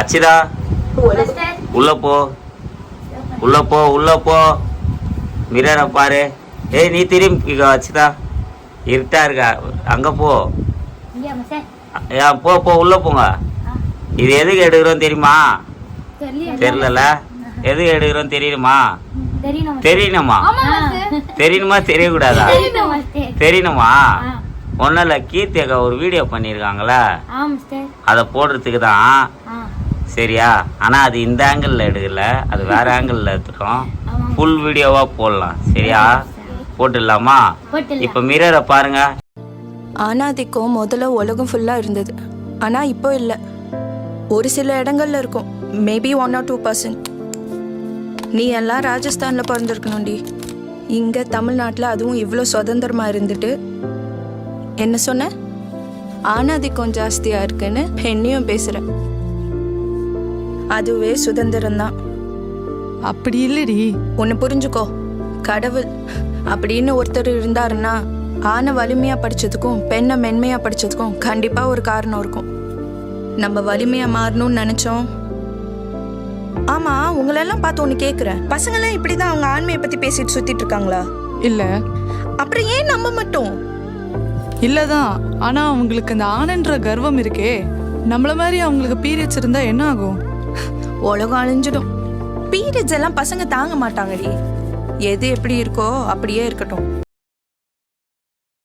அச்சிதா உள்ள போ. உள்ள போ உள்ள போ. மிரரை பாரு. ஏய் நீ திரும்பி அச்சிதா. இருட்டா இருக்கா? அங்க போ. போ போ உள்ள போங்க. இது எதுக்கு எடுக்கிறோம் தெரியுமா? தெரியல எதுக்கு எடுக்கிறோம் தெரியுமா? தெரியணும்? தெரியணுமா தெரியக்கூடாதா? தெரியணும்? ஒன்றும் இல்லை கீர்த்தி அக்கா ஒரு வீடியோ பண்ணியிருக்காங்களே. அதை போடுறதுக்கு தான் சரியா? ஆனால் அது இந்த ஆங்கிளில் எடுக்கல. அது வேற ஆங்கிளில் எடுத்துட்டோம். ஃபுல் வீடியோவாக போடலாம். சரியா? போட்டுடலாமா? இப்போ மிரரை பாருங்க. ஆணாதிக்கம் முதல்ல உலகம் ஃபுல்லாக இருந்தது. ஆனால் இப்போ இல்லை. ஒரு சில இடங்கள்ல இருக்கும். Maybe one or two percent நீ எல்லாம் ராஜஸ்தானில் பிறந்திருக்கணும்டி. இங்கே தமிழ்நாட்டில் அதுவும் இவ்வளோ சுதந்திரமாக இருந்துட்டு. என்ன சொன்ன? ஆணாதிக்கம் ஜாஸ்தியாக இருக்குன்னு என்னையும் பேசுகிற அதுவே சுதந்திரம்தான். அப்படி இல்லடி. ஒன்று புரிஞ்சுக்கோ. கடவுள் அப்படின்னு ஒருத்தர் இருந்தாருன்னா ஆணை வலிமையாக படித்ததுக்கும் பெண்ணை மென்மையாக படித்ததுக்கும் கண்டிப்பாக ஒரு காரணம் இருக்கும். நம்ம வலிமையாக மாறணும்னு நினச்சோம். ஆமாம் உங்களெல்லாம் பார்த்து ஒன்று கேட்குறேன் பசங்களாம் இப்படி தான் அவங்க ஆண்மையை பற்றி பேசிட்டு சுற்றிட்டு இருக்காங்களா? இல்ல. அப்புறம் ஏன் நம்ம மட்டும்? இல்லதான். ஆனா அவங்களுக்கு அந்த ஆனன்ற கர்வம் இருக்கே. நம்மள மாதிரி அவங்களுக்கு பீரியட்ஸ் இருந்தா என்ன ஆகும்? உலகம் அழிஞ்சிடும் பீரியட்ஸ் எல்லாம் பசங்க தாங்க மாட்டாங்கடி. எது எப்படி இருக்கோ அப்படியே இருக்கட்டும்.